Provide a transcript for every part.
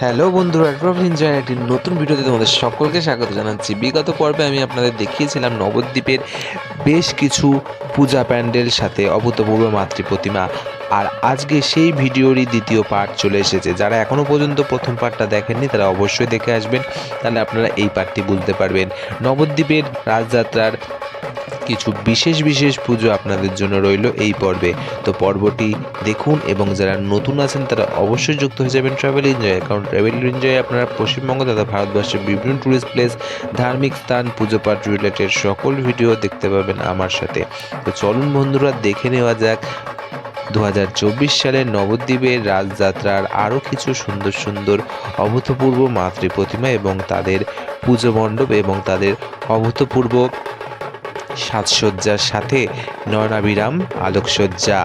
Hello বন্ধুরা Praveen enjoy একটি নতুন ভিডিওতে তোমাদের সকলকে স্বাগত জানাচ্ছি। বিগত পর্বে আমি আপনাদের দেখিয়েছিলাম নবদ্বীপের বেশ কিছু পূজা প্যান্ডেল সাথে অভূতপূর্ব মাতৃ প্রতিমা আর আজকে সেই ভিডিওরই দ্বিতীয় পার্ট চলে এসেছে। যারা এখনও পর্যন্ত প্রথম পার্টটা দেখেননি, তারা অবশ্যই দেখে আসবেন। তাহলে আপনারা এই পার্টটি বুঝতে পারবেন। নবদ্বীপের রাজযাত্রার কিছু বিশেষ বিশেষ পুজো আপনাদের জন্য রইল এই পর্বে। তো পর্বটি দেখুন এবং যারা নতুন আছেন, তারা অবশ্যই যুক্ত হয়ে যাবেন ট্রাভেল এনজয় কারণ ট্রাভেল এনজয়ে আপনারা পশ্চিমবঙ্গ তথা ভারতবর্ষের বিভিন্ন ট্যুরিস্ট প্লেস ধার্মিক স্থান, পুজো পাঠ রিলেটেড সকল ভিডিও দেখতে পাবেন আমার সাথে। তো চলুন বন্ধুরা, দেখে নেওয়া যাক দু সালের নবদ্বীপের রাজযাত্রার আরও কিছু সুন্দর সুন্দর অভূতপূর্ব মাতৃ প্রতিমা এবং তাদের পুজো মণ্ডপ এবং তাদের অভূতপূর্ব সাজসজ্জার সাথে নয়নাবিরাম আলোকসজ্জা।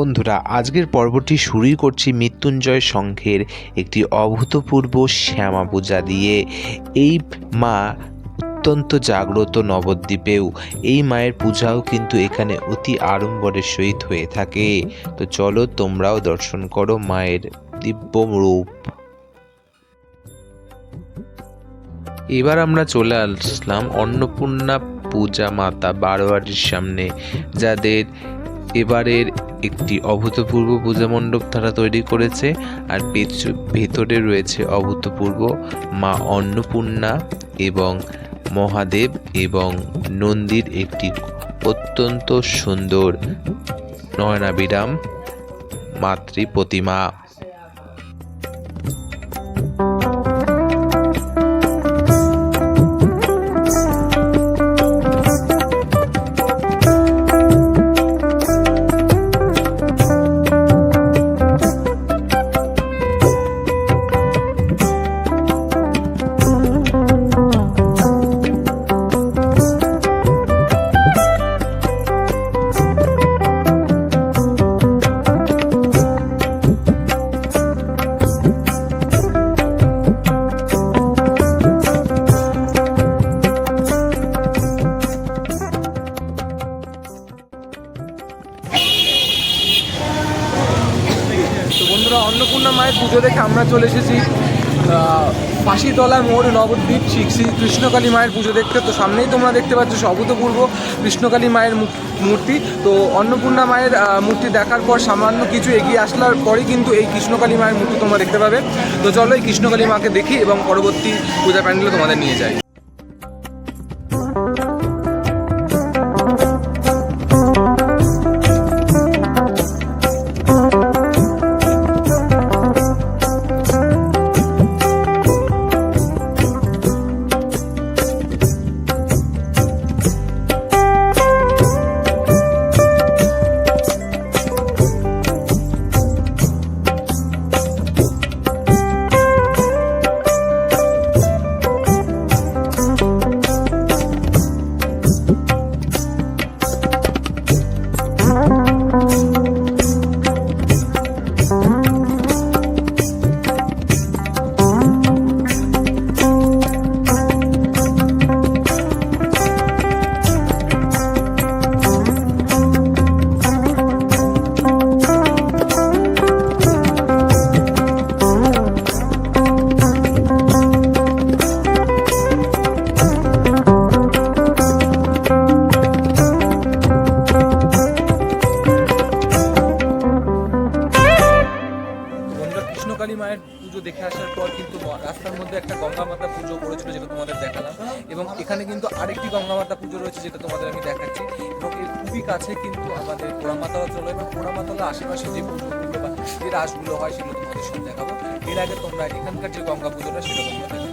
বন্ধুরা, আজকের পর্বটি শুরুই করছি মৃত্যুঞ্জয় সংঘের একটি অভূতপূর্ব শ্যামা পূজা দিয়ে। এই মা অত্যন্ত জাগ্রত নবদ্বীপেও এই মায়ের পূজাও কিন্তু এখানে অতি আড়ম্বরের সহিত হয়ে থাকে। তো চলো তোমরাও দর্শন করো মায়ের দিব্য রূপ এবার আমরা চলে আসলাম অন্নপূর্ণা পূজা মাতা বারোয়ারির সামনে, যাদের এবারের একটি অভূতপূর্ব পূজা মণ্ডপ তারা তৈরি করেছে আর ভেতরে রয়েছে অভূতপূর্ব মা অন্নপূর্ণা এবং মহাদেব এবং নন্দীর একটি অত্যন্ত সুন্দর নয়নাবিরাম মাতৃ প্রতিমা ফাঁসিতলা মোড়, নবদ্বীপ শ্রী কৃষ্ণকালী মায়ের পুজো দেখতে তো সামনেই তোমরা দেখতে পাচ্ছ অভূতপূর্ব কৃষ্ণকালী মায়ের মূর্তি। তো অন্নপূর্ণা মায়ের মূর্তি দেখার পর সামান্য কিছু এগিয়ে আসলার পরেই কিন্তু এই কৃষ্ণকালী মায়ের মূর্তি তোমরা দেখতে পাবে। তো চলো এই কৃষ্ণকালী মাকে দেখি এবং পরবর্তী পূজা প্যান্ডেলে তোমাদের নিয়ে যাই। কিন্তু আরেকটি গঙ্গা মাতা পুজো রয়েছে যেটা তোমাদের আমি দেখাচ্ছি। এবং এর খুবই কাছে কিন্তু আমাদের পোড়ামাতলা চলে এবং পোড়ামাতলা আশেপাশে যে পুজোগুলো বা যে রাসগুলো হয় সেগুলো তোমাদের সঙ্গে দেখাবো। এর আগে তোমরা এখানকার যে গঙ্গা পুজোটা সেটা তোমরা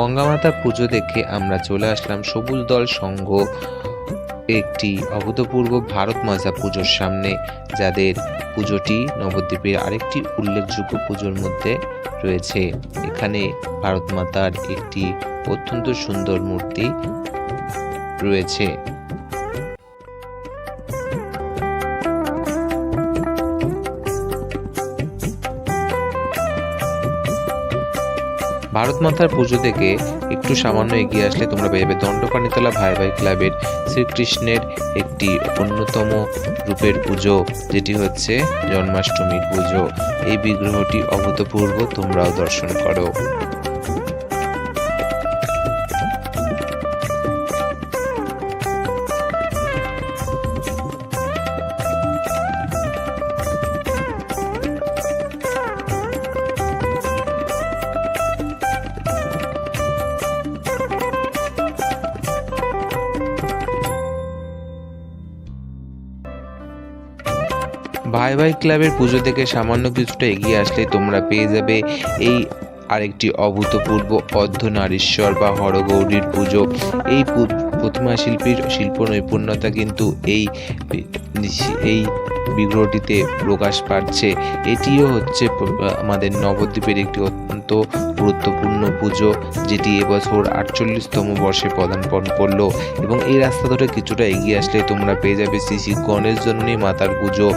গঙ্গামাতা পুজো দেখে আমরা চলে আসলাম সবুজ দল সংঘ, একটি অভূতপূর্ব ভারত মাজা পুজোর সামনে, যাদের পুজোটি নবদ্বীপের আরেকটি উল্লেখযোগ্য পুজোর মধ্যে রয়েছে। এখানে ভারত মাতার একটি অত্যন্ত সুন্দর মূর্তি রয়েছে। ভারত মাতার পুজো থেকে একটু সামান্য এগিয়ে আসলে তোমরা পেয়ে যাবে দণ্ডপানিতলা ভাই ভাই ক্লাবের শ্রীকৃষ্ণের একটি অন্যতম রূপের পুজো, যেটি হচ্ছে জন্মাষ্টমীর পুজো। এই বিগ্রহটি অভূতপূর্ব, তোমরাও দর্শন করো। ভাই ক্লাবের পুজো থেকে সামান্য কিছুটা এগিয়ে আসলে তোমরা পেয়ে যাবে এই আরেকটি অভূতপূর্ব অর্ধনারীশ্বর বা হরগৌরীর পুজো। এই প্রতিমা শিল্পীর শিল্প নৈপুণ্যতা কিন্তু এই এই বিগ্রহটিতে প্রকাশ পাচ্ছে। এটিও হচ্ছে আমাদের নবদ্বীপের একটি অত্যন্ত গুরুত্বপূর্ণ পুজো, যেটি এবছর আটচল্লিশতম বর্ষে পদার্পণ করল। এবং এই রাস্তা ধরে কিছুটা এগিয়ে আসলে তোমরা পেয়ে যাবে শ্রী শ্রী গণেশ জননী মাতার পুজো।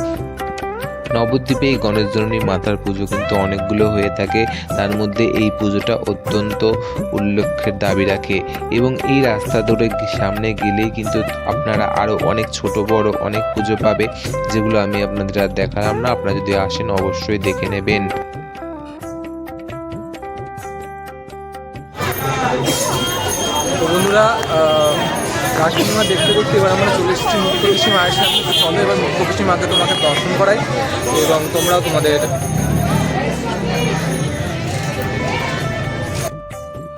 নবদ্বীপে এই গণেশ জননী মাতার পুজো কিন্তু অনেকগুলো হয়ে থাকে। তার মধ্যে এই পুজোটা অত্যন্ত উল্লেখের দাবি রাখে এবং এই রাস্তা ধরে সামনে গেলেই কিন্তু আপনারা আরও অনেক ছোট, বড় অনেক পুজো পাবে, যেগুলো আমি আপনাদের আর দেখালাম না। আপনারা যদি আসেন অবশ্যই দেখে নেবেন। বন্ধুরা রাস দেখতে দেখতে এবার আমরা চলে এসেছি মুক্তকেশী মায়ের সামনে। এবার এবার মুক্তকেশী মাকে তোমাকে দর্শন করাই এবং তোমরাও তোমাদের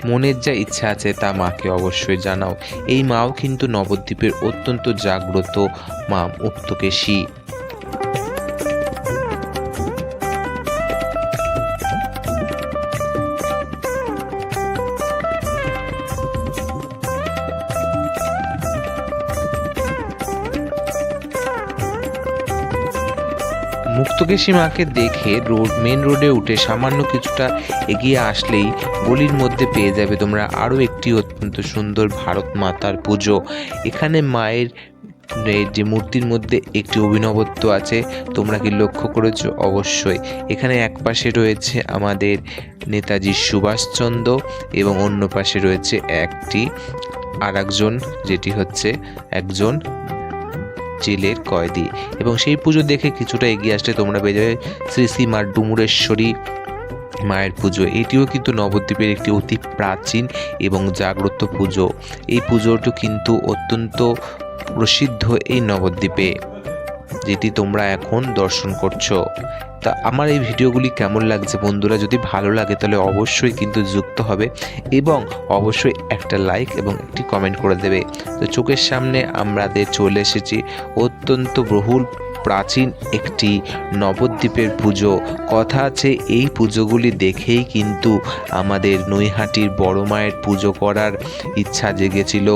মনের যা ইচ্ছা আছে তা মাকে অবশ্যই জানাও। এই মাও কিন্তু নবদ্বীপের অত্যন্ত জাগ্রত মা মুক্তকেশী। মুক্তকেশী মাকে দেখে রোড মেন রোডে উঠে সামান্য কিছুটা এগিয়ে আসলেই গলির মধ্যে পেয়ে যাবে তোমরা আরও একটি অত্যন্ত সুন্দর ভারত মাতার পুজো। এখানে মায়ের যে মূর্তির মধ্যে একটি অভিনবত্ব আছে, তোমরা কি লক্ষ্য করেছ? অবশ্যই। এখানে এক পাশে রয়েছে আমাদের নেতাজি সুভাষচন্দ্র এবং অন্য পাশে রয়েছে একটি আর যেটি হচ্ছে একজন জেলের কয়েদি। এবং সেই পুজো দেখে কিছুটা এগিয়ে আসলে তোমরা পেয়ে যাবে শ্রী শ্রী মা ডুমুরেশ্বরী মায়ের পুজো। এটিও কিন্তু নবদ্বীপের একটি অতি প্রাচীন এবং জাগ্রত পুজো। এই পুজোটি কিন্তু অত্যন্ত প্রসিদ্ধ এই নবদ্বীপে, যেটি তোমরা এখন দর্শন করছ। তা আমার এই ভিডিওগুলি কেমন লাগছে বন্ধুরা? যদি ভালো লাগে তাহলে অবশ্যই কিন্তু যুক্ত হবে এবং অবশ্যই একটা লাইক এবং একটি কমেন্ট করে দেবে। তো চোখের সামনে আমাদের চলে এসেছি অত্যন্ত বহুল প্রাচীন একটি নবদ্বীপের পুজো। কথা আছে এই পুজোগুলি দেখেই কিন্তু আমাদের নৈহাটির বড় মায়ের পুজো করার ইচ্ছা জেগেছিল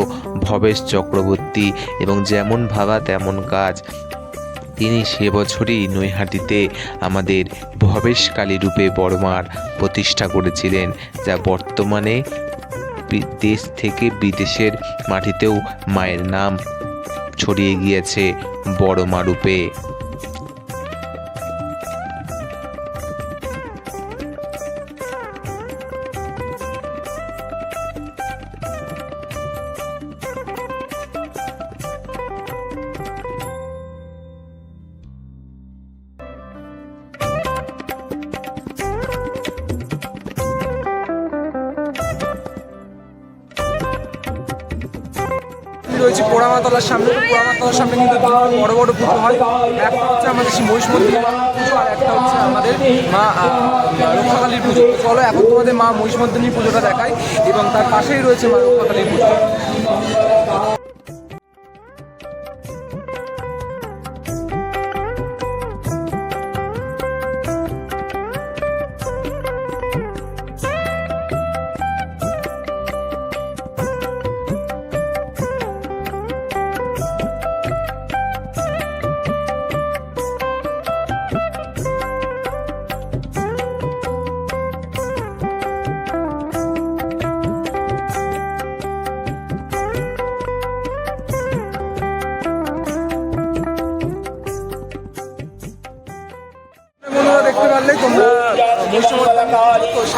ভবেশ চক্রবর্তী এবং যেমন ভাবা তেমন কাজ। তিনি সে বছরই নৈহাটিতে আমাদের ভবেশকালী রূপে বড়মার প্রতিষ্ঠা করেছিলেন, যা বর্তমানে দেশ থেকে বিদেশের মাটিতেও মায়ের নাম ছড়িয়ে গিয়েছে বড়মা রূপে। দুটো বড় বড় পুজো হয়। একটা হচ্ছে আমাদের সেই মহিষ মন্দির পুজো আর একটা হচ্ছে আমাদের মা রক্ষাকালীর পুজো। চলো, এখন তোমাদের মা মহিষ মন্দির পুজোটা দেখায় এবং তার পাশেই রয়েছে মা রক্ষাকালীর পুজো।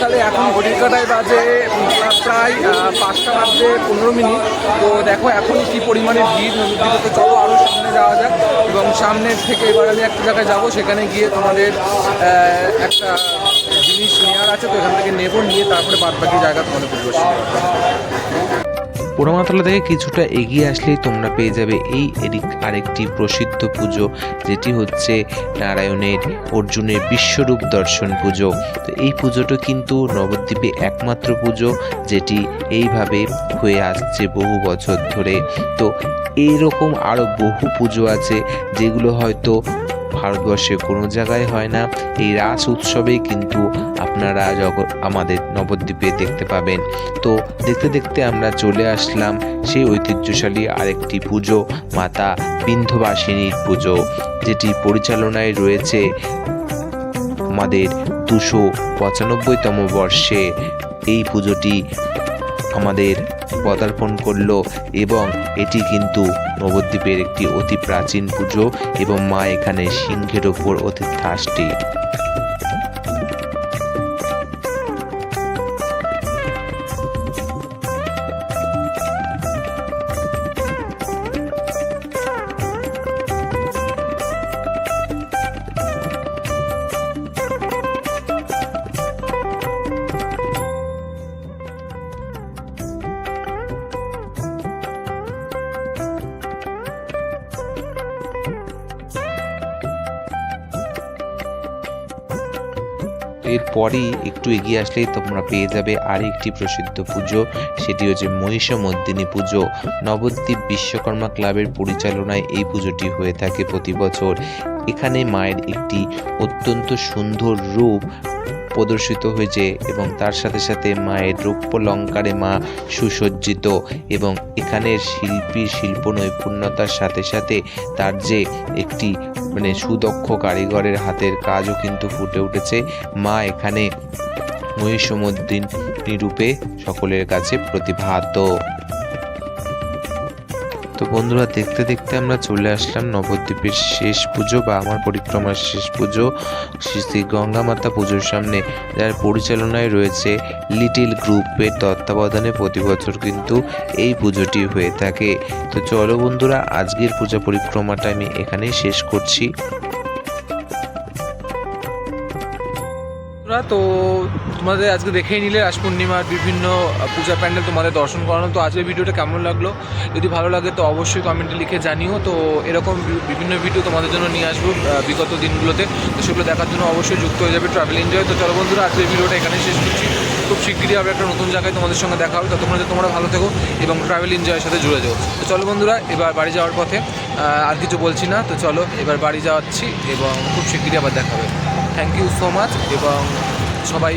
তাহলে এখন ঘড়ির কাটায় বাজে প্রায় পাঁচটা বাজে পনেরো মিনিট। তো দেখো এখন কি পরিমাণে ভিড়, নদীর দিকে তো চলো আরও সামনে যাওয়া যাক। এবং সামনের থেকে এবার আমি একটা জায়গায় যাব, সেখানে গিয়ে তোমাদের একটা জিনিস নেওয়ার আছে, তো এখান থেকে নেব, নিয়ে তারপরে বাদ বাকি জায়গা তোমাদের পরিবেশন পোড়ামাতলা থেকে কিছুটা এগিয়ে আসলেই তোমরা পেয়ে যাবে এই এদিক- আরেকটি প্রসিদ্ধ পুজো, যেটি হচ্ছে নারায়ণের, অর্জুনের বিশ্বরূপ দর্শন পুজো। তো এই পুজোটা কিন্তু নবদ্বীপে একমাত্র পুজো, যেটি এইভাবে হয়ে আসছে বহু বছর ধরে। তো এইরকম আরও বহু পুজো আছে, যেগুলো হয়তো ভারতবর্ষে কোনো জায়গায় হয় না। এই রাস উৎসবেই কিন্তু আপনারা জগৎ, আমাদের নবদ্বীপে দেখতে পাবেন। তো দেখতে দেখতে আমরা চলে আসলাম সেই ঐতিহ্যশালী আরেকটি পুজো, মাতা বিন্ধবাসিনীর পুজো, যেটি পরিচালনায় রয়েছে আমাদের দুশো পঁচানব্বইতম বর্ষে। এই পুজোটি আমাদের পদার্পণ করল এবং এটি কিন্তু নবদ্বীপের একটি অতি প্রাচীন পুজো এবং মা এখানে সিংহের ওপর অতিথাসটি এরপরই একটু এগিয়ে আসলেই তোমরা পেয়ে যাবে আর একটি প্রসিদ্ধ পুজো, সেটি হচ্ছে মহিষমর্দিনী পুজো। নবদ্বীপ বিশ্বকর্মা ক্লাবের পরিচালনায় এই পুজোটি হয়ে থাকে প্রতি বছর। এখানে মায়ের একটি অত্যন্ত সুন্দর রূপ প্রদর্শিত হয়েছে এবং তার সাথে সাথে মায়ের রৌপ্য লঙ্কারে মা সুসজ্জিত এবং এখানের শিল্পীর শিল্প নৈপুণ্যতার সাথে সাথে তার যে একটি মানে সুদক্ষ কারিগরের হাতের কাজও কিন্তু ফুটে উঠেছে। মা এখানে মহিষমদ্দিনী রূপে সকলের কাছে প্রতিভাত। তো বন্ধুরা, দেখতে দেখতে আমরা চলে আসলাম নবদ্বীপের শেষ পুজো বা আমার পরিক্রমার শেষ পুজো, শ্রী গঙ্গা মাতা পুজোর সামনে, যার পরিচালনায় রয়েছে লিটিল গ্রুপের তত্ত্বাবধানে প্রতি বছর কিন্তু এই পুজোটি হয়ে থাকে। তো চলো বন্ধুরা, আজকের পূজা পরিক্রমাটা আমি এখানেই শেষ করছি। তো তোমাদের আজকে দেখেই নিলে রাস পূর্ণিমার বিভিন্ন পূজা প্যান্ডেল তোমাদের দর্শন করানো। তো আজকের ভিডিওটা কেমন লাগল? যদি ভালো লাগে তো অবশ্যই কমেন্টে লিখে জানিও। তো এরকম বিভিন্ন ভিডিও তোমাদের জন্য নিয়ে আসব বিগত দিনগুলোতে। তো সেগুলো দেখার জন্য অবশ্যই যুক্ত হয়ে যাবে ট্রাভেল এনজয় তো চলো বন্ধুরা, আজকের ভিডিওটা এখানে শেষ করছি। খুব শিগগিরই আবার একটা নতুন জায়গায় তোমাদের সঙ্গে দেখা হবে। ততক্ষণ তোমরা ভালো থেকো এবং ট্রাভেল এনজয়ের সাথে জুড়ে যাও। তো চলো বন্ধুরা, এবার বাড়ি যাওয়ার পথে আর কিছু বলছি না। তো চলো, এবার বাড়ি যাচ্ছি এবং খুব শিগগিরই আবার দেখা হবে। থ্যাংক ইউ সো মাচ এবং সবাই